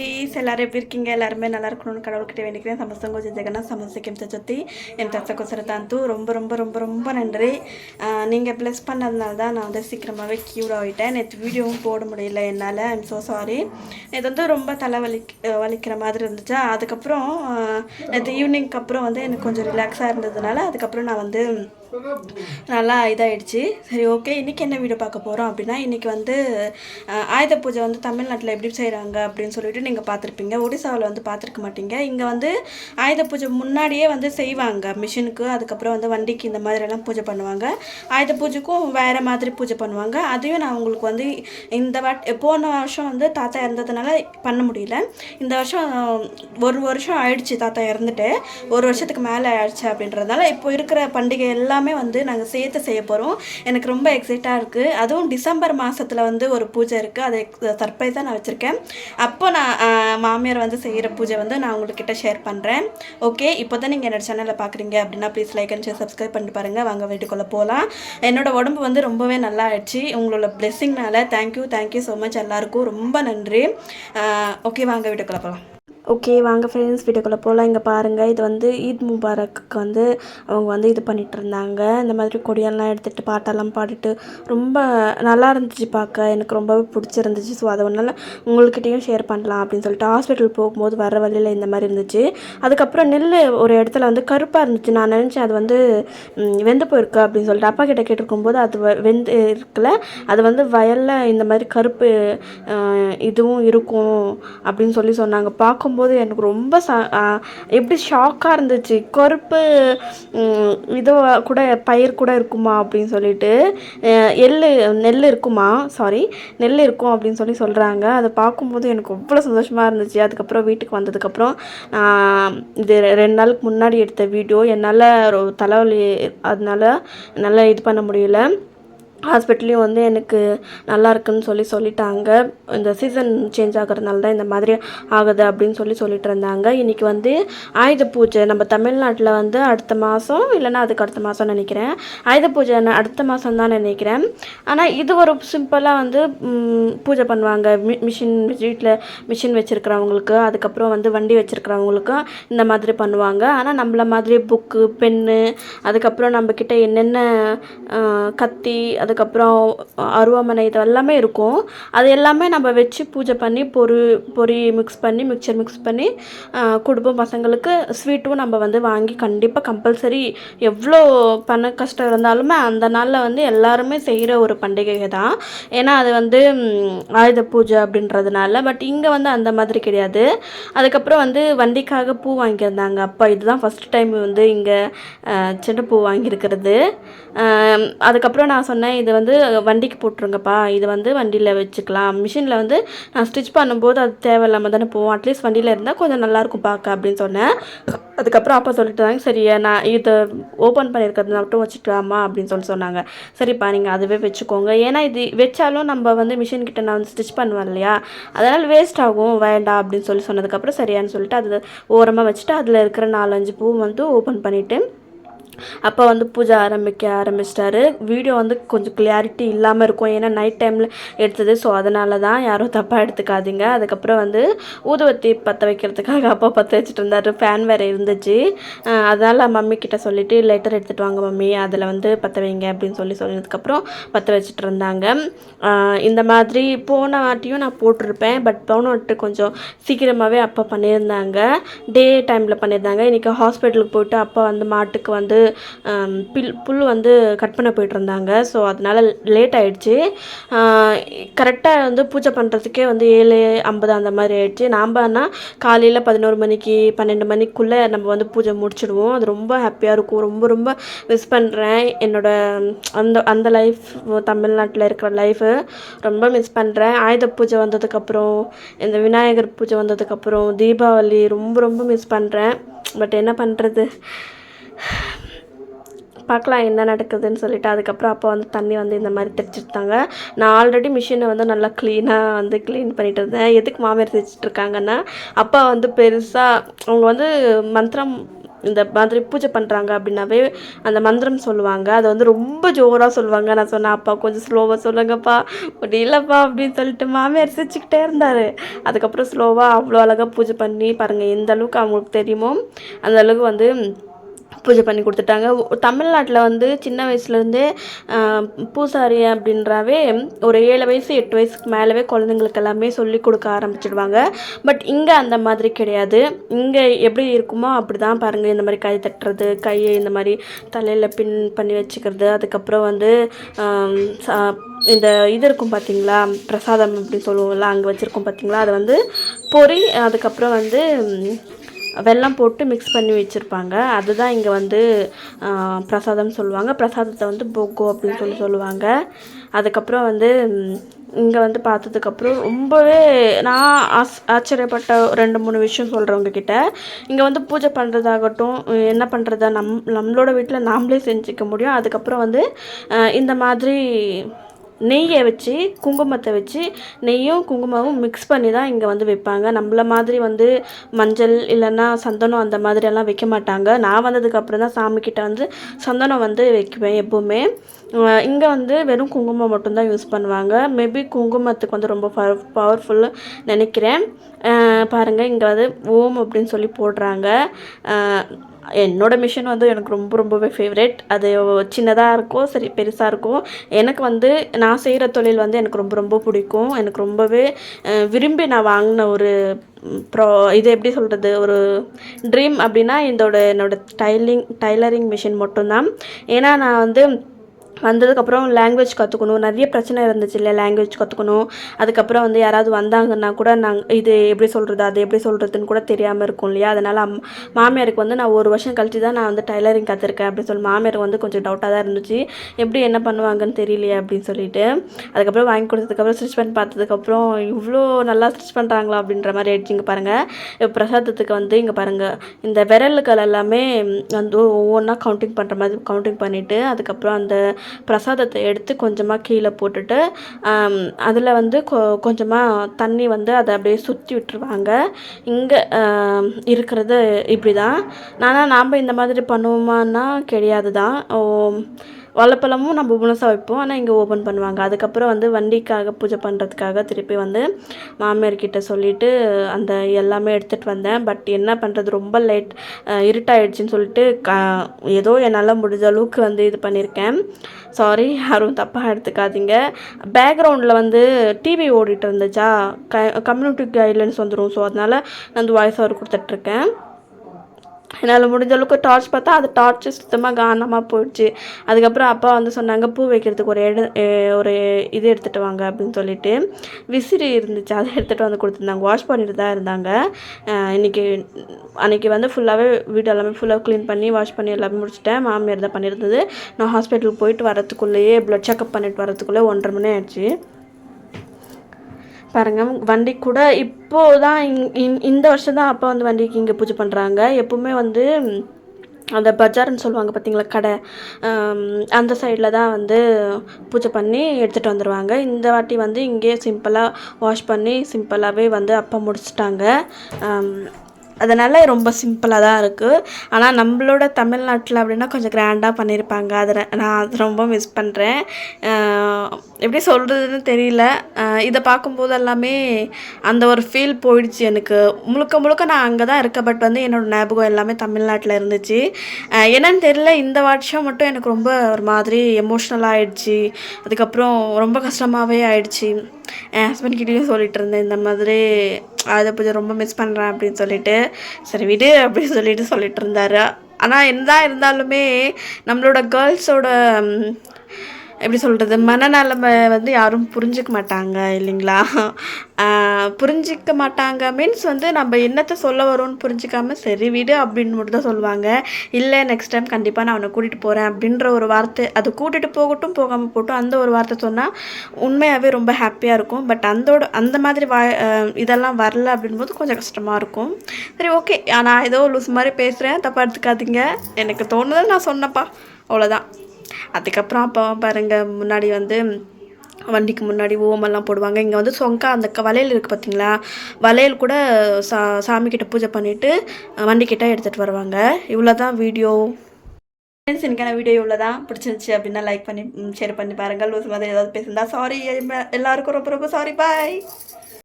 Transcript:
Please எல்லாரும் எப்படி இருக்கீங்க? எல்லாருமே நல்லா இருக்கணும்னு கடவுள்கிட்ட வேண்டிக்கிறேன். சமஸ்தம் கொஞ்சம் ஜெகனா சமஸ்திக்கம் சச்சத்தி என் தச்ச தாந்து ரொம்ப ரொம்ப ரொம்ப ரொம்ப நன்றி. நீங்கள் ப்ளஸ் பண்ணதுனால தான் நான் வந்து சீக்கிரமாகவே க்யூர் ஆகிட்டேன் நேற்று வீடியோவும் போட முடியல என்னால். ஐம் ஸோ சாரி இது வந்து ரொம்ப தலை வலி வலிக்கிற மாதிரி இருந்துச்சா. அதுக்கப்புறம் நேற்று ஈவினிங்க்கு அப்புறம் வந்து எனக்கு கொஞ்சம் ரிலாக்ஸாக இருந்ததுனால அதுக்கப்புறம் நான் வந்து நல்லா இதாகிடுச்சு சரி ஓகே இன்றைக்கி என்ன வீடியோ பார்க்க போகிறோம் அப்படின்னா இன்றைக்கி வந்து ஆயுத பூஜை வந்து தமிழ்நாட்டில் எப்படி செய்கிறாங்க அப்படின்னு சொல்லிட்டு நீங்கள் பார்த்துருப்பீங்க. ஒடிசாவில் வந்து பார்த்துருக்க மாட்டீங்க. இங்கே வந்து ஆயுத பூஜை முன்னாடியே வந்து செய்வாங்க. மிஷினுக்கு அதுக்கப்புறம் வந்து வண்டிக்கு இந்த மாதிரியெல்லாம் பூஜை பண்ணுவாங்க. ஆயுத பூஜைக்கும் வேறு மாதிரி பூஜை பண்ணுவாங்க. அதையும் நான் உங்களுக்கு வந்து இந்த வாட் போன வருஷம் வந்து தாத்தா இறந்ததுனால பண்ண முடியல. இந்த வருஷம் ஒரு வருஷம் ஆயிடுச்சு தாத்தா இறந்துட்டு. ஒரு வருஷத்துக்கு மேலே ஆயிடுச்சு அப்படின்றதுனால இப்போ இருக்கிற பண்டிகை எல்லாம் எல்லாமே வந்து நாங்கள் சேர்த்து செய்ய போகிறோம் எனக்கு ரொம்ப எக்ஸைட்டாக இருக்குது அதுவும் டிசம்பர் மாதத்தில் வந்து ஒரு பூஜை இருக்குது அதை சர்ப்ரைஸாக நான் வச்சுருக்கேன். அப்போ நான் மாமியார் வந்து செய்கிற பூஜை வந்து நான் உங்கள்கிட்ட ஷேர் பண்ணுறேன் ஓகே இப்போ தான் நீங்கள் என்னோடய சேனலில் பார்க்குறீங்க அப்படின்னா please like and share subscribe பண்ணிட்டு பாருங்கள் வாங்க வீட்டுக்குள்ளே போகலாம் என்னோட உடம்பு வந்து ரொம்பவே நல்லா ஆயிடுச்சு உங்களோட பிளெஸ்ஸிங்னால thank you thank you so much எல்லாருக்கும் ரொம்ப நன்றி. ஓகே வாங்க வீட்டுக்குள்ளே போகலாம் ஓகே வாங்க ஃப்ரெண்ட்ஸ் வீட்டுக்குள்ளே போகலாம் இங்கே பாருங்கள் இது வந்து ஈத் முபாரக்கு வந்து அவங்க வந்து இது பண்ணிட்டு இருந்தாங்க. இந்த மாதிரி கொடியெல்லாம் எடுத்துகிட்டு பாட்டெல்லாம் பாடிட்டு ரொம்ப நல்லா இருந்துச்சு பார்க்க. எனக்கு ரொம்பவே பிடிச்சிருந்துச்சு. ஸோ அதை ஒன்றால் உங்கள்கிட்டையும் ஷேர் பண்ணலாம் அப்படின்னு சொல்லிட்டு ஹாஸ்பிட்டல் போகும்போது வர வழியில் இந்த மாதிரி இருந்துச்சு. அதுக்கப்புறம் நெல் ஒரு இடத்துல வந்து கருப்பாக இருந்துச்சு. நான் நினச்சேன் அது வந்து வெந்து போயிருக்கு அப்படின்னு சொல்லிட்டு அப்பா கிட்ட கேட்டிருக்கும்போது அது வெந்து இருக்கல அது வந்து வயலில் இந்த மாதிரி கருப்பு இதுவும் இருக்கும் அப்படின்னு சொல்லி சொன்னாங்க. பார்க்கும்போது எனக்கு ரொம்ப ச எப்படி ஷாக்காக இருந்துச்சு. கருப்பு இதுவாக கூட பயிர் கூட இருக்குமா அப்படின்னு சொல்லிட்டு எள் நெல் இருக்குமா? சாரி நெல் இருக்கும் அப்படின்னு சொல்லி சொல்கிறாங்க அதை பார்க்கும்போது எனக்கு அவ்வளோ சந்தோஷமாக இருந்துச்சு. அதுக்கப்புறம் வீட்டுக்கு வந்ததுக்கப்புறம் இது ரெண்டு நாளுக்கு முன்னாடி எடுத்த வீடியோ. என்னால் தலைவலி அதனால என்னால் இது பண்ண முடியல. ஹாஸ்பிட்டல்லையும் வந்து எனக்கு நல்லா இருக்குன்னு சொல்லி சொல்லிட்டாங்க. இந்த சீசன் சேஞ்ச் ஆகிறதுனால தான் இந்த மாதிரி ஆகுது அப்படின்னு சொல்லி சொல்லிட்டு இருந்தாங்க. இன்றைக்கி வந்து ஆயுத பூஜை. நம்ம தமிழ்நாட்டில் வந்து அடுத்த மாதம் இல்லைன்னா அதுக்கு அடுத்த மாதம் நினைக்கிறேன். ஆயுத பூஜை அடுத்த மாதம் தான் நினைக்கிறேன். ஆனால் இது ஒரு சிம்பிளாக வந்து பூஜை பண்ணுவாங்க. மி மிஷின் வீட்டில் மிஷின் வச்சுருக்கிறவங்களுக்கு அதுக்கப்புறம் வந்து வண்டி வச்சுருக்கிறவங்களுக்கும் இந்த மாதிரி பண்ணுவாங்க. ஆனால் நம்மள மாதிரி புக்கு பென்னு அதுக்கப்புறம் நம்மக்கிட்ட என்னென்ன கத்தி அது அதுக்கப்புறம் அருவாமனை இது எல்லாமே இருக்கும். அது எல்லாமே நம்ம வச்சு பூஜை பண்ணி பொரி பொரி மிக்ஸ் பண்ணி மிக்சர் மிக்ஸ் பண்ணி குடும்பம் கொடுப்போம் பசங்களுக்கு ஸ்வீட்டும் நம்ம வந்து வாங்கி கண்டிப்பாக கம்பல்சரி எவ்வளோ பண கஷ்டம் இருந்தாலுமே அந்த நாளில் வந்து எல்லாருமே செய்கிற ஒரு பண்டிகை தான். ஏன்னா அது வந்து ஆயுத பூஜை அப்படின்றதுனால. பட் இங்கே வந்து அந்த மாதிரி கிடையாது. அதுக்கப்புறம் வந்து வண்டிக்காக பூ வாங்கியிருந்தாங்க. அப்பா இதுதான் ஃபஸ்ட் டைம் வந்து இங்கே செண்டு பூ வாங்கியிருக்கிறது. அதுக்கப்புறம் நான் சொன்னேன் இது வந்து வண்டிக்கு போட்டுருங்கப்பா. இது வந்து வண்டியில் வச்சுக்கலாம். மிஷினில் வந்து நான் ஸ்டிச் பண்ணும்போது அது தேவையில்லாமல் தானே போவோம் அட்லீஸ்ட் வண்டியில் இருந்தால் கொஞ்சம் நல்லாயிருக்கும் பார்க்க அப்படின்னு சொன்னேன். அதுக்கப்புறம் அப்பா சொல்லிட்டாங்க சரி நான் இதை ஓப்பன் பண்ணியிருக்கிறது மட்டும் வச்சுக்கலாமா? அப்படின்னு சொல்லி சொன்னாங்க. சரிப்பா நீங்கள் அதுவே வச்சுக்கோங்க. ஏன்னா இது வச்சாலும் நம்ம வந்து மிஷின் கிட்ட நான் வந்து ஸ்டிச் பண்ணுவேன் இல்லையா? அதனால் வேஸ்ட் ஆகும். வேண்டாம் அப்படின்னு சொல்லி சொன்னதுக்கப்புறம் சரியான்னு சொல்லிட்டு அது ஓரமாக வச்சுட்டு அதில் இருக்கிற நாலஞ்சு பூ வந்து ஓப்பன் பண்ணிவிட்டு அப்போ வந்து பூஜை ஆரம்பிக்க ஆரம்பிச்சிட்டாரு. வீடியோ வந்து கொஞ்சம் கிளியாரிட்டி இல்லாமல் இருக்கும். ஏன்னா நைட் டைமில் எடுத்தது. ஸோ அதனால தான் யாரும் தப்பாக எடுத்துக்காதீங்க. அதுக்கப்புறம் வந்து ஊதுவத்தி பற்ற வைக்கிறதுக்காக அப்பா பற்ற வச்சுட்டு இருந்தார். ஃபேன் வேறு இருந்துச்சு. அதனால் மம்மி கிட்ட சொல்லிவிட்டு லெட்டர் எடுத்துகிட்டு வாங்க மம்மி. அதில் வந்து பற்ற வைங்க அப்படின்னு சொல்லி சொன்னதுக்கப்புறம் பற்ற வச்சுட்டு இருந்தாங்க. இந்த மாதிரி போன வாட்டியும் நான் போட்டிருப்பேன். பட் போன வாட்டி கொஞ்சம் சீக்கிரமாகவே அப்பா பண்ணியிருந்தாங்க. டே டைமில் பண்ணியிருந்தாங்க. இன்றைக்கி ஹாஸ்பிட்டலுக்கு போயிட்டு அப்பா வந்து மாட்டுக்கு வந்து பில் புல் வந்து கட் பண்ண போயிட்டுருந்தாங்க. ஸோ அதனால் லேட் ஆகிடுச்சு கரெக்டாக வந்து பூஜை பண்ணுறதுக்கே வந்து ஏழு ஐம்பது அந்த மாதிரி ஆயிடுச்சு. ஆனால் காலையில் பதினோரு மணிக்கு பன்னெண்டு மணிக்குள்ளே நம்ம வந்து பூஜை முடிச்சிடுவோம். அது ரொம்ப ஹாப்பியாக இருக்கும். ரொம்ப ரொம்ப மிஸ் பண்ணுறேன் என்னோட அந்த அந்த லைஃப் தமிழ்நாட்டில் இருக்கிற லைஃபு ரொம்ப மிஸ் பண்ணுறேன் ஆயுத பூஜை வந்ததுக்கப்புறம் இந்த விநாயகர் பூஜை வந்ததுக்கப்புறம் தீபாவளி ரொம்ப ரொம்ப மிஸ் பண்ணுறேன் பட் என்ன பண்ணுறது பார்க்கலாம் என்ன நடக்குதுன்னு சொல்லிட்டு. அதுக்கப்புறம் அப்போ வந்து தண்ணி வந்து இந்த மாதிரி தைச்சிருந்தாங்க நான் ஆல்ரெடி மிஷினை வந்து நல்லா க்ளீனாக வந்து க்ளீன் பண்ணிட்டு இருந்தேன். எதுக்கு மாமியார் தேய்ச்சிட்டு இருக்காங்கன்னா அப்பா வந்து பெருசாக அவங்க வந்து மந்திரம் இந்த மாதிரி பூஜை பண்ணுறாங்க அப்படின்னாவே அந்த மந்திரம் சொல்லுவாங்க. அதை வந்து ரொம்ப ஜோராக சொல்லுவாங்க. நான் சொன்னேன் அப்பா கொஞ்சம் ஸ்லோவாக சொல்லுங்கப்பா. முடியலப்பா அப்படின்னு சொல்லிட்டு மாமியார் சிரிச்சுக்கிட்டே இருந்தார். அதுக்கப்புறம் ஸ்லோவாக அவ்வளோ அழகாக பூஜை பண்ணி பாருங்கள் எந்த அளவுக்கு அவங்களுக்கு தெரியுமோ அந்த அளவுக்கு வந்து பூஜை பண்ணி கொடுத்துட்டாங்க. தமிழ்நாட்டில் வந்து சின்ன வயசுலேருந்தே பூசாரி அப்படின்றாவே ஒரு ஏழு வயசு எட்டு வயசுக்கு மேலவே குழந்தைங்களுக்கு எல்லாமே சொல்லி கொடுக்க ஆரம்பிச்சிடுவாங்க. பட் இங்கே அந்த மாதிரி கிடையாது. இங்கே எப்படி இருக்குமோ அப்படி தான் பாருங்கள் இந்த மாதிரி கை தட்டுறது கையை இந்த மாதிரி தலையில் பின் பண்ணி வச்சுக்கிறது. அதுக்கப்புறம் வந்து சா- இந்த இது இருக்கும் பார்த்தீங்களா பிரசாதம் அப்படின்னு சொல்லுவோம்ல அங்கே வச்சுருக்கோம் பார்த்தீங்களா அதை வந்து பொறி அதுக்கப்புறம் வந்து வெல்லம் போட்டு மிக்ஸ் பண்ணி வச்சுருப்பாங்க. அதுதான் இங்கே வந்து பிரசாதம் சொல்லுவாங்க. பிரசாதத்தை வந்து போகோ அப்படின்னு சொல்லி சொல்லுவாங்க. அதுக்கப்புறம் வந்து இங்கே வந்து பார்த்ததுக்கப்புறம் ரொம்பவே நான் ஆஸ் ஆச்சரியப்பட்ட ரெண்டு மூணு விஷயம் சொல்கிறவங்க உங்ககிட்ட. இங்கே வந்து பூஜை பண்ணுறதாகட்டும் என்ன பண்ணுறதா நம் நம்மளோட வீட்டில் நாமளே செஞ்சுக்க முடியும். அதுக்கப்புறம் வந்து இந்த மாதிரி நெய்யை வச்சு குங்குமத்தை வச்சு நெய்யும் குங்குமமும் மிக்ஸ் பண்ணி தான் இங்கே வந்து வைப்பாங்க. நம்மள மாதிரி வந்து மஞ்சள் இல்லைன்னா சந்தனம் அந்த மாதிரியெல்லாம் வைக்க மாட்டாங்க. நான் வந்ததுக்கப்புறம் தான் சாமிக்கிட்ட வந்து சந்தனம் வந்து வைக்குவேன் எப்போவுமே. இங்கே வந்து வெறும் குங்குமம் மட்டும்தான் யூஸ் பண்ணுவாங்க. மேபி குங்குமத்துக்கு வந்து ரொம்ப பவர்ஃபுல்லு நினைக்கிறேன். பாருங்கள் இங்கே வந்து ஓம் அப்படின்னு சொல்லி போடுறாங்க. என்னோடய மிஷின் வந்து எனக்கு ரொம்ப ரொம்பவே ஃபேவரெட் அது சின்னதாக இருக்கும் சரி பெருசாக இருக்கும் எனக்கு வந்து நான் செய்கிற தொழில் வந்து எனக்கு ரொம்ப ரொம்ப பிடிக்கும். எனக்கு ரொம்பவே விரும்பி நான் வாங்கின ஒரு ப்ரோ இது எப்படி சொல்கிறது ஒரு ட்ரீம் அப்படின்னா இதோட என்னோடய டைலிங் டைலரிங் மிஷின் மட்டும்தான். ஏன்னா நான் வந்து வந்ததுக்கப்புறம் லாங்குவேஜ் கற்றுக்கணும் நிறைய பிரச்சனை இருந்துச்சு இல்லை லாங்குவேஜ் கற்றுக்கணும் அதுக்கப்புறம் வந்து யாராவது வந்தாங்கன்னா கூட நாங்கள் இது எப்படி சொல்கிறது அது எப்படி சொல்கிறதுன்னு கூட தெரியாமல் இருக்கும் இல்லையா? அதனால் அம் மாமியாருக்கு வந்து நான் ஒரு வருஷம் கழிச்சு தான் நான் வந்து டைலரிங் கற்றுருக்கேன் அப்படின்னு சொல்லி மாமியாருக்கு வந்து கொஞ்சம் டவுட்டாக தான் இருந்துச்சு. எப்படி என்ன பண்ணுவாங்கன்னு தெரியலையே அப்படின்னு சொல்லிட்டு அதுக்கப்புறம் வாங்கி கொடுத்ததுக்கப்புறம் ஸ்டிச் பண்ணி பார்த்ததுக்கப்புறம் இவ்வளோ நல்லா ஸ்டிச் பண்ணுறாங்களா அப்படின்ற மாதிரி ஆயிடுச்சு. இங்கே பாருங்கள் இப்போ பிரசாதத்துக்கு வந்து இங்கே பாருங்கள் இந்த விரலுக்கள் எல்லாமே வந்து ஒவ்வொன்றா கவுண்டிங் பண்ணுற மாதிரி கவுண்டிங் பண்ணிவிட்டு அதுக்கப்புறம் அந்த பிரசாதத்தை எடுத்து கொஞ்சமாக கீழே போட்டுட்டு அதில் வந்து கொ கொஞ்சமாக தண்ணி வந்து அதை அப்படியே சுற்றி விட்டுருவாங்க. இங்கே இருக்கிறது இப்படி தான் நானா நாம் இந்த மாதிரி பண்ணுவோமான்னா கிடையாது தான் ஓ, வாழைப்பழமும் நம்ம முழுசாக வைப்போம். ஆனால் இங்கே ஓப்பன் பண்ணுவாங்க. அதுக்கப்புறம் வந்து வண்டிக்காக பூஜை பண்ணுறதுக்காக திருப்பி வந்து மாமியார் சொல்லிவிட்டு அந்த எல்லாமே எடுத்துகிட்டு வந்தேன். பட் என்ன பண்ணுறது ரொம்ப லேட் இருட்டாயிடுச்சுன்னு சொல்லிட்டு க ஏதோ என்னால் முடிஞ்ச அளவுக்கு வந்து இது பண்ணியிருக்கேன் சாரி யாரும் தப்பாக எடுத்துக்காதீங்க. பேக்ரவுண்டில் வந்து டிவி ஓடிட்டு இருந்துச்சா? க கம்யூனிட்டி கைட்லைன்ஸ் வந்துடும் ஸோ அதனால் நான் வந்து வாய்ஸ் ஓவர் கொடுத்துட்ருக்கேன் என்னால் முடிஞ்ச அளவுக்கு டார்ச் பார்த்தா அது டார்ச்சு சுத்தமாக காணாமல் போயிடுச்சு. அதுக்கப்புறம் அப்பா வந்து சொன்னாங்க பூ வைக்கிறதுக்கு ஒரு எடு ஒரு இது எடுத்துகிட்டு வாங்க அப்படின்னு சொல்லிட்டு. விசிறி இருந்துச்சு. அதை எடுத்துகிட்டு வந்து கொடுத்துருந்தாங்க. வாஷ் பண்ணிட்டு தான் இருந்தாங்க. இன்றைக்கி இன்னைக்கு அன்றைக்கி வந்து ஃபுல்லாகவே வீடு எல்லாமே ஃபுல்லாக க்ளீன் பண்ணி வாஷ் பண்ணி எல்லாமே முடிச்சுட்டேன். மாமியார் தான் பண்ணியிருந்தது. நான் ஹாஸ்பிட்டலுக்கு போயிட்டு வரத்துக்குள்ளேயே ப்ளட் செக்கப் பண்ணிட்டு வரத்துக்குள்ளே ஒன்றரை மணி ஆயிடுச்சு. பாருங்க வண்டி கூட இப்போது தான் இந்த வருஷம் தான் அப்பா வந்து வண்டிக்கு இங்கே பூஜை பண்ணுறாங்க எப்பவுமே வந்து அந்த பஜார்னு சொல்லுவாங்க பார்த்தீங்களா கடை அந்த சைடில் தான் வந்து பூஜை பண்ணி எடுத்துகிட்டு வந்துடுவாங்க இந்த வாட்டி வந்து இங்கேயே சிம்பிளாக வாஷ் பண்ணி சிம்பிளாகவே வந்து அப்பா முடிச்சிட்டாங்க. அதனால் ரொம்ப சிம்பிளாக தான் இருக்குது ஆனால் நம்மளோட தமிழ்நாட்டில் அப்படின்னா கொஞ்சம் கிராண்டாக பண்ணியிருப்பாங்க அதை நான் அது ரொம்ப மிஸ் பண்ணுறேன் எப்படி சொல்கிறதுன்னு தெரியல. இதை பார்க்கும்போது எல்லாமே அந்த ஒரு ஃபீல் போயிடுச்சு எனக்கு. முழுக்க முழுக்க நான் அங்கே தான் இருக்கேன். பட் வந்து என்னோடய ஞாபகம் எல்லாமே தமிழ்நாட்டில் இருந்துச்சு. என்னன்னு தெரியல. இந்த வருஷம் மட்டும் எனக்கு ரொம்ப ஒரு மாதிரி எமோஷ்னலாக ஆகிடுச்சு அதுக்கப்புறம் ரொம்ப கஷ்டமாகவே ஆயிடுச்சு. என் ஹஸ்பண்ட் கிட்டேயும் சொல்லிட்டு இருந்தேன் இந்த மாதிரி அதை பூஜை ரொம்ப மிஸ் பண்ணுறேன் அப்படின்னு சொல்லிட்டு. சரி விடு அப்படின்னு சொல்லிட்டு சொல்லிட்டு இருந்தாரு. ஆனால் என்னதான் இருந்தாலுமே நம்மளோட கேர்ள்ஸோட எப்படி சொல்கிறது மனநலமை வந்து யாரும் புரிஞ்சுக்க மாட்டாங்க இல்லைங்களா? புரிஞ்சிக்க மாட்டாங்க மீன்ஸ் வந்து நம்ம என்னத்தை சொல்ல வரோம்னு புரிஞ்சிக்காம சரி விடு அப்படின்னு மட்டும் தான் சொல்லுவாங்க. இல்லை நெக்ஸ்ட் டைம் கண்டிப்பாக நான் அவனை கூட்டிகிட்டு போகிறேன் அப்படின்ற ஒரு வார்த்தை அது கூட்டிகிட்டு போகட்டும் போகாமல் போகட்டும் அந்த ஒரு வார்த்தை சொன்னால் உண்மையாகவே ரொம்ப ஹாப்பியாக இருக்கும். பட் அந்தோட அந்த மாதிரி வா இதெல்லாம் வரல அப்படின்போது கொஞ்சம் கஷ்டமாக இருக்கும். சரி ஓகே நான் ஏதோ லூஸ் மாதிரி பேசுகிறேன் தப்பாக எடுத்துக்காதீங்க. எனக்கு தோணுதை நான் சொன்னப்பா அவ்வளோதான் அதுக்கப்புறம் அப்போ பாருங்கள் முன்னாடி வந்து வண்டிக்கு முன்னாடி ஓமெல்லாம் போடுவாங்க. இங்கே வந்து சொங்கா அந்த க- வளையல் இருக்குது பார்த்தீங்களா வளையல் கூட சா சாமிக்கிட்ட பூஜை பண்ணிவிட்டு வண்டிக்கிட்ட எடுத்துகிட்டு வருவாங்க. இவ்வளோ தான் வீடியோ. ஃப்ரெண்ட்ஸ் எனக்கான வீடியோ இவ்வளோ தான் பிடிச்சிருந்துச்சி அப்படின்னா லைக் பண்ணி ஷேர் பண்ணி பாருங்கள் லூஸ் மாதிரி ஏதாவது பேசுந்தா சாரி எல்லாருக்கும் ரொம்ப ரொம்ப சாரி பாய்